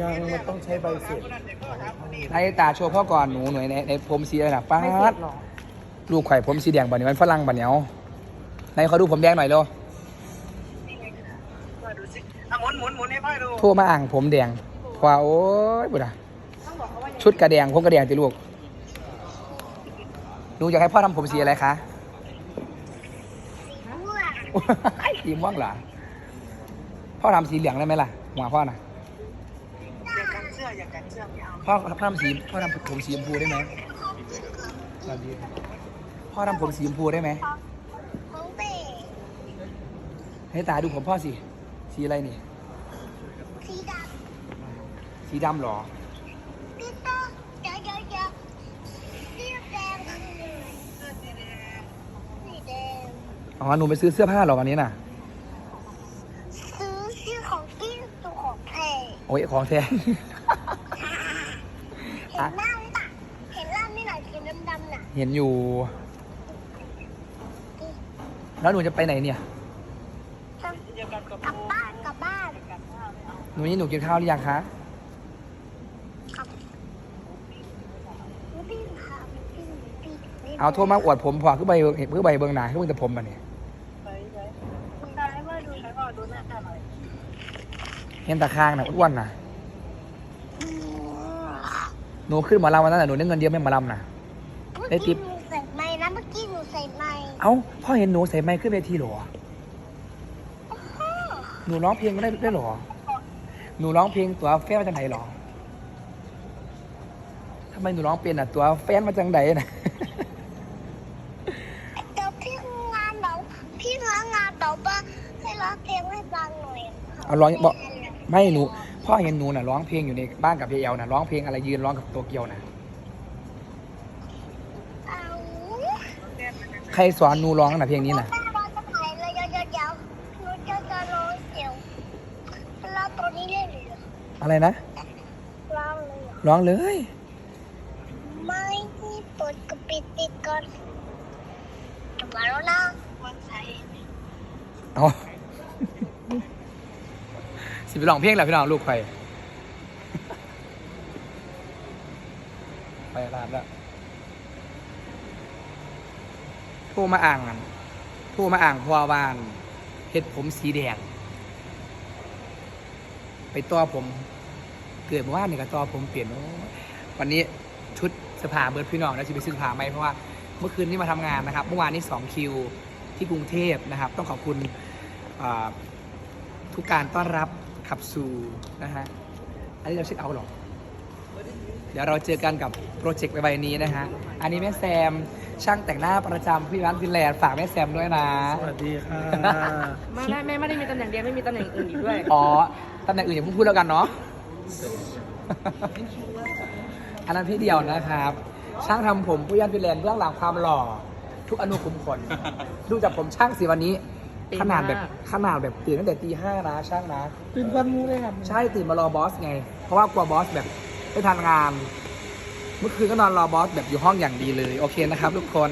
ยังมันต้องใช้ใบเสร็จนายตาโชว์พ่อก่อนหนูหน่วยในในผมสีอะไรนะป้าไม่เสร็ดจหรอลูกไข่ผมสีแดงบันนี้มันฝรั่งบันเนียวไหนายเขาดูผมแดงหน่อยเร็วดูสิอะหมุนหมุนหมุนให้พ่อดูโทรมาอ่างผมแดงเพราะว่าโอ้ยบุตรชุดกระแดงผมกระแดงติลูกหนูอยากให้พ่อทำผมสีอะไรคะสีม่วงเหรอ พ่อทำสีเหลืองได้ไหมล่ะหัวพ่อน่ะอย่ากันเสื้ออย่ากันเสื้อไม่เอาพ่อพ่อทำสีพ่อทำผมสีชมพูได้ไหมพ่อทำผมสีชมพูได้ไหมของเด็กให้ตาดูผมพ่อสิสีอะไรนี่สีดสีดำเหรอำพี่โตเดี๋ยวเดี๋ยวเดี๋ยวสีแดงสีแดงอ๋อหนูไปซื้อเสื้อผ้าเหรอวันนี้น่ะ ซื้อชื่อของพี่ตัวของแพง โอ้ยของแท้เห็นหน้าไหมปะเห็นหน้าไม่หน่อยสีดำๆน่ะเห็นอยู่ แล้วหนูจะไปไหนเนี่ยอย่ากันกับกลับบ้านกลับบ้านหนูนี่หนูกินข้าวหรือยังคะไม่พี่ค่ะพี่พี่พี่เอาโทรมาอวดผมพอคือใบเพื่อใบเบิ้งหนาคือเบิ้งแต่ผมมาเนี่ย ไปไปคุณตาให้พ่อดูให้พ่อดูหน้าตาหน่อย เห็นตาคางน่ะอ้วนๆน่ะหนูขึ้นหมอลำวันนั้นน่ะหนูได้เงินเยอะไหมหมอลำน่ะได้ติ๊บเมื่อกี้หนูใส่ไม้นะเมื่อกี้หนูใส่ไม้เอ้าพ่อเห็นหนูใส่ไมค์ขึ้นเวทีเหรอ หนูร้องเพลงก็ได้ได้เหรอ หนูร้องเพลงตัวแฟนมาจากไหนเหรอทำไมหนูร้องเป็นอะ ตัวแฟนมาจากไหนน่ะเดี๋ยวพี่งานบอกพี่งานงานบอกว่าให้ร้องเพลงให้ฟังหน่อยเอาร้องบอก ไม่หนูพ่อเห็นหนูน่ะร้องเพลงอยู่ในบ้านกับพี่เอลน่ะร้องเพลงอะไรยืนร้องกับตัวเกียวน่ะเอาใครสอนหนูร้องน่ะเพลงนี้น่ะแม่ร้องจะไหนเลยเดี๋ยวเดี๋ยวเดี๋ยวหนูจะจะร้องเดี๋ยวร้องตัวนี้เลยเหรออะไรนะ ร้องเลยเหรอร้องเลยไม่ที่เปิดกระปิดติดก่อนกลับมาแล้วนะวันใส่เอา สิไปร้องเพลงแหละพี่น้องลูกไปไปร้านแล้วโทรมาอ่างกันโทรมาอ่างพอวานเห็ดผมสีแดง ไปต่อผม เกิดเมื่อวานนี่ก็ต่อผมเปลี่ยนวันนี้ชุดสอผ้าเบิร์ดพี่น้องแล้วจะไปซื้อผ้าไหมเพราะว่าเมื่อคืนนี้มาทำงานนะครับเมื่อวานนี้สองคิวที่กรุงเทพนะครับ ต้องขอบคุณทุกการต้อนรับ ขับสู่นะฮะ อันนี้เราเช็คเอาท์หรอ เดี๋ยวเราเจอกันกับโปรเจกต์ใบๆนี้นะฮะ อันนี้แม่แซมช่างแต่งหน้าประจำพี่ร้านฟินแลนด์ฝากแม่แซมด้วยนะ สวัสดีค่ะ ไม่ได้ไม่ไม่ได้มีตำแหน่งเดียวไม่มีตำแหน่งอื่นอีกด้วย อ๋อ ตำแหน่งอื่นอย่าเพิ่งพูดแล้วกันเนาะ อันนั้นพี่เดียวนะครับ ช่างทำผมผู้ย่านฟินแลนด์เบื้องหลังความหล่อ ทุกอนุขุมขน ดูจากผมช่างสิวันนี้ตื่น ขนาดแบบมากขนาดแบบตื่นตั้งแต่ตีห้านะช่างนะตื่นกันมูเลยครับใช่ตื่นมารอบอสไง เพราะว่ากลัวบอสแบบไม่ทันงาน เมื่อคืนก็นอนรอบอสแบบอยู่ห้องอย่างดีเลย โอเคนะครับทุกคน